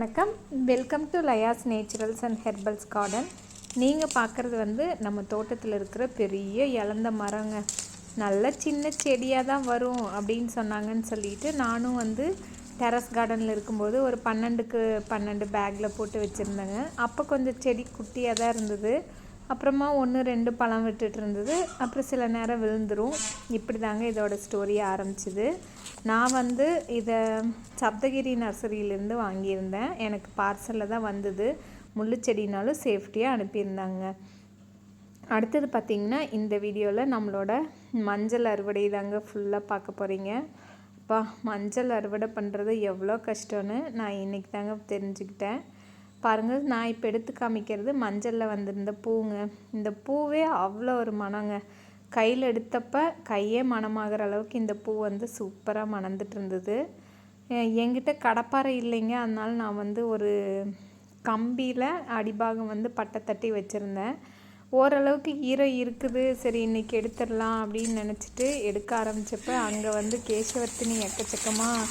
வணக்கம். Welcome to Laya's naturals and herbals garden நீங்கள் பார்க்குறது வந்து நம்ம தோட்டத்தில் இருக்கிற பெரிய இழந்த மரங்க. நல்ல சின்ன செடியாக தான் வரும் அப்படின்னு சொன்னாங்கன்னு சொல்லிட்டு நானும் வந்து டெரஸ் கார்டனில் இருக்கும்போது ஒரு பன்னெண்டுக்கு பன்னெண்டு பேக்கில் போட்டு வச்சுருந்தேங்க. அப்போ கொஞ்சம் செடி குட்டியாக தான் இருந்தது. அப்புறமா ஒன்று ரெண்டு பழம் விட்டுட்டு இருந்தது. அப்புறம் சில நேரம் விழுந்துரும். இப்படி தாங்க இதோட ஸ்டோரி ஆரம்பிச்சிது. நான் வந்து இதை சப்தகிரி நர்சரியிலேருந்து வாங்கியிருந்தேன். எனக்கு பார்சலில் தான் வந்தது. முள்ளுச்செடினாலும் சேஃப்டியாக அனுப்பியிருந்தாங்க. அடுத்தது பார்த்திங்கன்னா இந்த வீடியோவில் நம்மளோட மஞ்சள் அறுவடை தாங்க ஃபுல்லாக பார்க்க போகிறீங்க அப்பா மஞ்சள் அறுவடை பண்ணுறது எவ்வளோ கஷ்டம்னு நான் இன்றைக்கி தாங்க தெரிஞ்சுக்கிட்டேன். பாருங்கள் நான் இப்போ எடுத்து காமிக்கிறது மஞ்சளில் வந்திருந்த பூங்க. இந்த பூவே அவ்வளோ ஒரு மனங்க. கையில் எடுத்தப்ப கையே மணமாகிற அளவுக்கு இந்த பூ வந்து சூப்பராக மணந்துட்டு இருந்தது என்கிட்ட கடப்பாறை இல்லைங்க. அதனால் நான் வந்து ஒரு கம்பியில் அடிபாகம் வந்து பட்டை தட்டி வச்சுருந்தேன். ஓரளவுக்கு ஈரம் இருக்குது. சரி இன்றைக்கி எடுத்துடலாம் அப்படின்னு நினச்சிட்டு எடுக்க ஆரம்பித்தப்ப அங்கே வந்து கேசவர்த்தினி எக்கச்சக்கமாக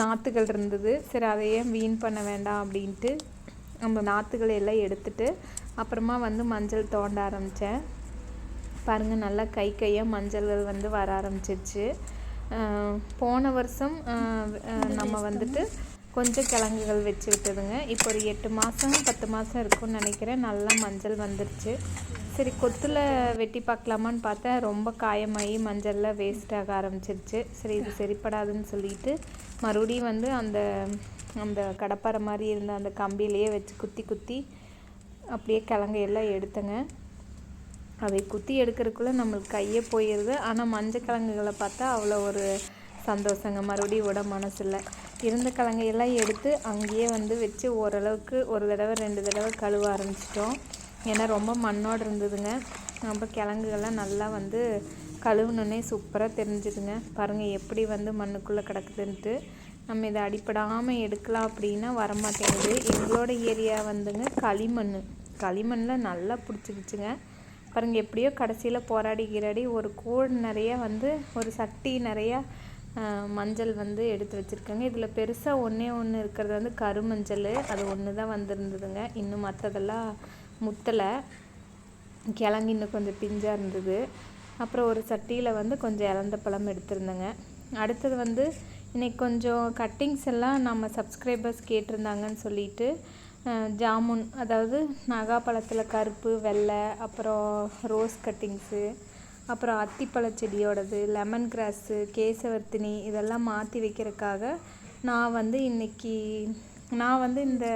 நாற்றுகள் இருந்தது. சரி அதை ஏன் வீண் பண்ண வேண்டாம் அப்படின்ட்டு நம்ம நாற்றுகளை எல்லாம் எடுத்துட்டு அப்புறமா வந்து மஞ்சள் தோண்ட ஆரம்பித்தேன் பாருங்கள் நல்லா கை கையாக மஞ்சள்கள் வந்து வர ஆரம்பிச்சிருச்சு. போன வருஷம் நம்ம வந்துட்டு கொஞ்சம் கிழங்குகள் வச்சு விட்டதுங்க. இப்போ ஒரு எட்டு மாதம் பத்து மாதம் இருக்கும்னு நினைக்கிறேன். நல்லா மஞ்சள் வந்துருச்சு. சரி கொத்தில் வெட்டி பார்க்கலாமான்னு பார்த்தா ரொம்ப காயமாகி மஞ்சளில் வேஸ்ட் ஆக ஆரம்பிச்சிருச்சு. சரி இது சரிப்படாதுன்னு சொல்லிட்டு மறுபடியும் வந்து அந்த அந்த கடப்பாறை மாதிரி இருந்த அந்த கம்பியிலேயே வச்சு குத்தி குத்தி அப்படியே கிழங்கையெல்லாம் எடுத்தேங்க. அதை குத்தி எடுக்கிறதுக்குள்ளே நம்மளுக்கு கையே போயிடுது ஆனால் மஞ்சள் கிழங்குகளை பார்த்தா அவ்வளோ ஒரு சந்தோஷங்க. மறுபடியும் விட மனசில்லை. இருந்த கிழங்கையெல்லாம் எடுத்து அங்கேயே வந்து வச்சு ஓரளவுக்கு ஒரு தடவை ரெண்டு தடவை கழுவ ஆரம்பிச்சிட்டோம். ஏன்னா ரொம்ப மண்ணோடு இருந்ததுங்க. நம்ம கிழங்குகள்லாம் நல்லா வந்து கழுவுனோன்னே சூப்பராக தெரிஞ்சுதுங்க. பாருங்கள் எப்படி வந்து மண்ணுக்குள்ளே கிடக்குதுன்ட்டு. நம்ம இதை அடிப்படாமல் எடுக்கலாம் அப்படின்னா வரமாட்டேங்குது. எங்களோட ஏரியா வந்துங்க களிமண். களிமண்ணில் நல்லா பிடிச்சிக்கிச்சுங்க. பாருங்கள் எப்படியோ கடைசியில் போராடி கிராடி ஒரு கூழ் நிறைய வந்து ஒரு சட்டி நிறையா மஞ்சள் வந்து எடுத்து வச்சுருக்கேங்க. இதில் பெருசாக ஒன்றே ஒன்று இருக்கிறது வந்து கருமஞ்சள். அது ஒன்று தான் வந்திருந்ததுங்க. இன்னும் மற்றதெல்லாம் முத்தலை. கிழங்கு இன்னும் கொஞ்சம் பிஞ்சாக இருந்தது. அப்புறம் ஒரு சட்டியில் வந்து கொஞ்சம் இறந்த பழம் எடுத்திருந்தேங்க. அடுத்தது வந்து இன்றைக்கி கொஞ்சம் கட்டிங்ஸ் எல்லாம் நம்ம சப்ஸ்கிரைபர்ஸ் கேட்டிருந்தாங்கன்னு சொல்லிட்டு ஜாமுன் அதாவது நாகாப்பழத்தில் கருப்பு வெள்ளை அப்புறம் ரோஸ் கட்டிங்ஸு அப்புறம் அத்திப்பழ செடியோடது லெமன் கிராஸு கேசவர்த்தினி இதெல்லாம் மாற்றி வைக்கிறதுக்காக நான் வந்து இன்றைக்கி நான் வந்து இந்த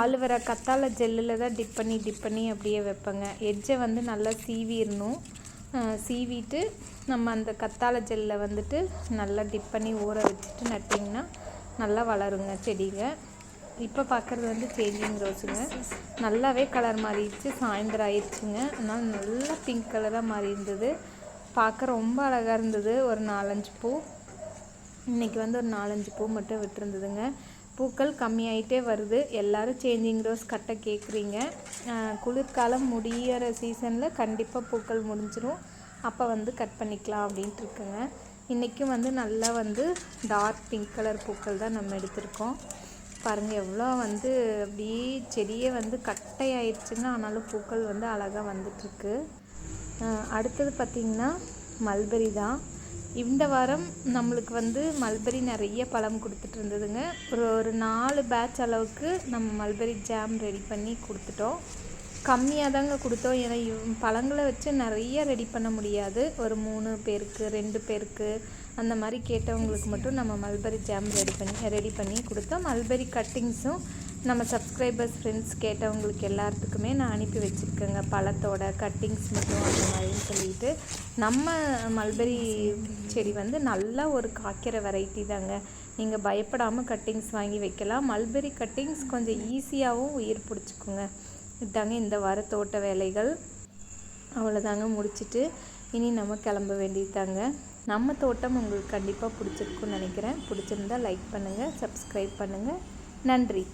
ஆளுவரை கத்தாழை ஜெல்லில் தான் டிப் பண்ணி டிப் பண்ணி அப்படியே வைப்பேங்க. எட்ஜை வந்து நல்லா சீவிடணும். சீவிட்டு நம்ம அந்த கத்தாழை ஜெல்லில் வந்துட்டு நல்லா டிப் பண்ணி ஊற வச்சுட்டு நட்டிங்கன்னா நல்லா வளருங்க செடிங்க. இப்போ பார்க்குறது வந்து சேஞ்சிங் ரோஸுங்க. நல்லாவே கலர் மாறிடுச்சு சாயந்தரம் ஆயிடுச்சுங்க. அதனால் நல்லா பிங்க் கலராக மாறி இருந்தது பார்க்க ரொம்ப அழகாக இருந்தது. ஒரு நாலஞ்சு பூ. இன்றைக்கி வந்து ஒரு நாலஞ்சு பூ மட்டும் விட்டுருந்ததுங்க. பூக்கள் கம்மியாயிட்டே வருது. எல்லோரும் சேஞ்சிங் ரோஸ் கட்ட கேட்குறீங்க குளிர்காலம் முடியிற சீசனில் கண்டிப்பாக பூக்கள் முடிஞ்சிடும் அப்போ வந்து கட் பண்ணிக்கலாம் அப்படின்ட்டு இருக்குங்க. இன்றைக்கும் வந்து நல்லா வந்து டார்க் பிங்க் கலர் பூக்கள் தான் நம்ம எடுத்திருக்கோம். பாருங்கள் எவ்வளோ வந்து அப்படியே செடியே வந்து கட்டையாயிடுச்சுங்க ஆனாலும் பூக்கள் வந்து அழகாக வந்துட்டுருக்கு. அடுத்தது பார்த்திங்கன்னா மல்பெரி தான். இந்த வாரம் நம்மளுக்கு வந்து மல்பெரி நிறைய பழம் கொடுத்துட்டு இருந்ததுங்க. ஒரு ஒரு நாலு பேட்ச் அளவுக்கு நம்ம மல்பெரி ஜாம் ரெடி பண்ணி கொடுத்துட்டோம். கம்மியாக தாங்க கொடுத்தோம். ஏன்னா பழங்களை வச்சு நிறைய ரெடி பண்ண முடியாது. ஒரு மூணு பேருக்கு ரெண்டு பேருக்கு. அந்த மாதிரி கேட்டவங்களுக்கு மட்டும் நம்ம மல்பெரி ஜாம் ரெடி பண்ணி ரெடி பண்ணி கொடுத்தோம். மல்பெரி கட்டிங்ஸும் நம்ம சப்ஸ்கிரைபர்ஸ் ஃப்ரெண்ட்ஸ் கேட்டவங்களுக்கு எல்லாத்துக்குமே நான் அனுப்பி வச்சுருக்கேங்க. பழத்தோட கட்டிங்ஸ் மட்டும் அந்த மாதிரின்னு சொல்லிட்டு. நம்ம மல்பெரி செடி வந்து நல்லா ஒரு காய்க்கிற வெரைட்டி தாங்க. நீங்கள் பயப்படாமல் கட்டிங்ஸ் வாங்கி வைக்கலாம். மல்பெரி கட்டிங்ஸ் கொஞ்சம் ஈஸியாகவும் உயிர் பிடிச்சிக்குங்க. இதாங்க இந்த வார தோட்ட வேலைகள். அவ்வளோதாங்க முடிச்சுட்டு இனி நம்ம கிளம்ப வேண்டியதாங்க நம்ம தோட்டம் உங்களுக்கு கண்டிப்பாக பிடிச்சிருக்குன்னு நினைக்கிறேன். பிடிச்சிருந்தா லைக் பண்ணுங்கள் சப்ஸ்கிரைப் பண்ணுங்கள் நன்றி.